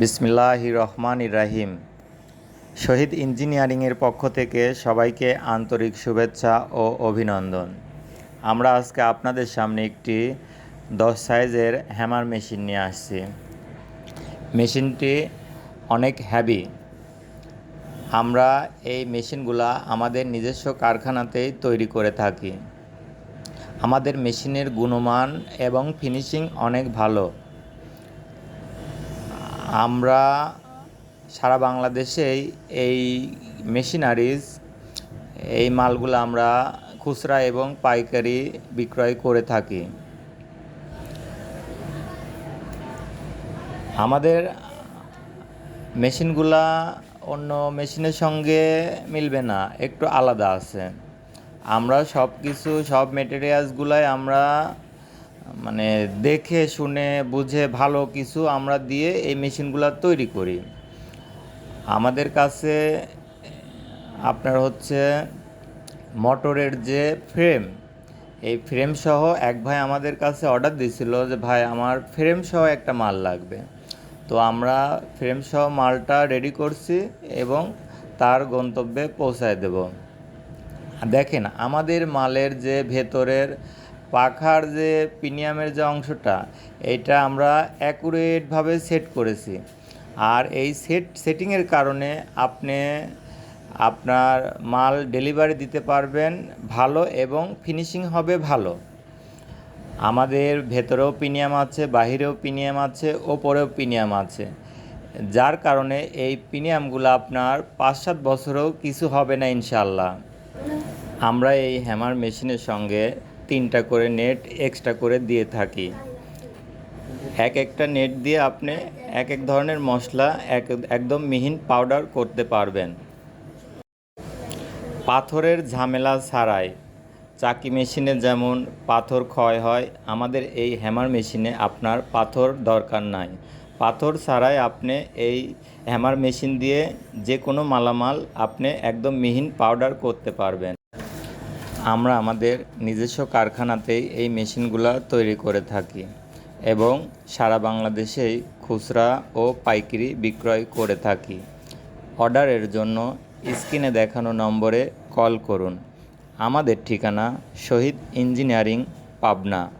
বিসমিল্লাহ রহমান রাহিম। শহীদ ইঞ্জিনিয়ারিংয়ের পক্ষ থেকে সবাইকে আন্তরিক শুভেচ্ছা ও অভিনন্দন। আমরা আজকে আপনাদের সামনে একটি দশ সাইজের হ্যামার মেশিন নিয়ে আসছি। মেশিনটি অনেক হ্যাভি আমরা এই মেশিনগুলা আমাদের নিজস্ব কারখানাতেই তৈরি করে থাকি। আমাদের মেশিনের গুণমান এবং ফিনিশিং অনেক ভালো। আমরা সারা বাংলাদেশেই এই মেশিনারিজ, এই মালগুলো আমরা খুচরা এবং পাইকারি বিক্রয় করে থাকি। আমাদের মেশিনগুলা অন্য মেশিনের সঙ্গে মিলবে না, একটু আলাদা আছে। আমরা সব কিছু সব মেটেরিয়ালসগুলাই আমরা মানে দেখে, শুনে, বুঝে ভালো কিছু আমরা দিয়ে এই মেশিনগুলো তৈরি করি। আমাদের কাছে আপনার হচ্ছে মোটরের যে ফ্রেম, এই ফ্রেম সহ এক ভাই আমাদের কাছে অর্ডার দিয়েছিল যে, ভাই, আমার ফ্রেম সহ একটা মাল লাগবে। তো আমরা ফ্রেম সহ মালটা রেডি করছি এবং তার গন্তব্যে পৌঁছায় দেব। দেখেন, আমাদের মালের যে ভেতরের পাখার যে প্রিমিয়ামের যে অংশটা, এটা আমরা অ্যাকুরেটভাবে সেট করেছি। আর এই সেট, সেটিংয়ের কারণে আপনি আপনার মাল ডেলিভারি দিতে পারবেন ভালো এবং ফিনিশিং হবে ভালো। আমাদের ভেতরেও প্রিমিয়াম আছে, বাহিরেও প্রিমিয়াম আছে, ওপরেও প্রিমিয়াম আছে। যার কারণে এই প্রিমিয়ামগুলো আপনার পাঁচ সাত বছরেও কিছু হবে না ইনশাল্লাহ আমরা এই হ্যামার মেশিনের সঙ্গে তিনটা করে নেট এক্সট্রা করে দিয়ে থাকি। এক একটা নেট দিয়ে আপনি এক এক ধরনের মশলা, এক একদম মিহিন পাউডার করতে পারবেন। পাথরের ঝামেলা ছাড়াই, চাকি মেশিনে যেমন পাথর ক্ষয় হয়, আমাদের এই হ্যামার মেশিনে আপনার পাথর দরকার নাই। পাথর ছাড়াই আপনি এই হ্যামার মেশিন দিয়ে যে কোনো মালামাল আপনি একদম মিহিন পাউডার করতে পারবেন। আমরা আমাদের নিজস্ব কারখানাতেই এই মেশিনগুলো তৈরি করে থাকি এবং সারা বাংলাদেশেই খুচরা ও পাইকারি বিক্রয় করে থাকি। অর্ডারের জন্য স্ক্রিনে দেখানো নম্বরে কল করুন। আমাদের ঠিকানা শহীদ ইঞ্জিনিয়ারিং পাবনা।